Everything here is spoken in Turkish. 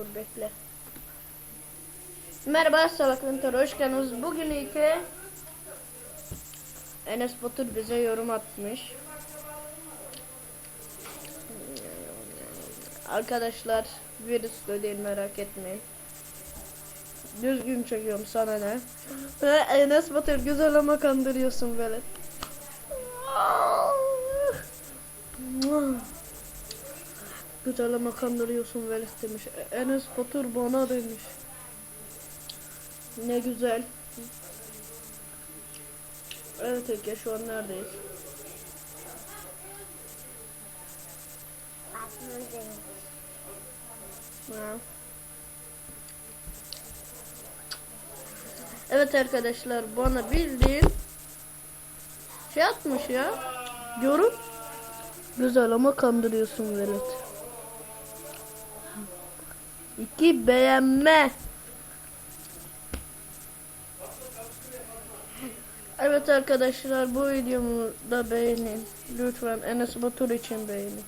Dur bekle. Merhaba Salaklıntır hoş geldiniz. Bugün ilk Enes Batur bize yorum atmış. Arkadaşlar virüslü değil merak etmeyin. Düzgün çekiyorum sana ne? Enes Batur güzel ama kandırıyorsun böyle. Güzel ama kandırıyorsun Velet demiş. E- Enes Batur bana demiş. Ne güzel. Evet Ege şu an neredeyiz? Evet arkadaşlar bana bildiğin şey atmış ya. Yorum. Güzel ama kandırıyorsun Velet. İki beğenme. Evet arkadaşlar bu videomu da beğenin. Lütfen Enes Batur için beğenin.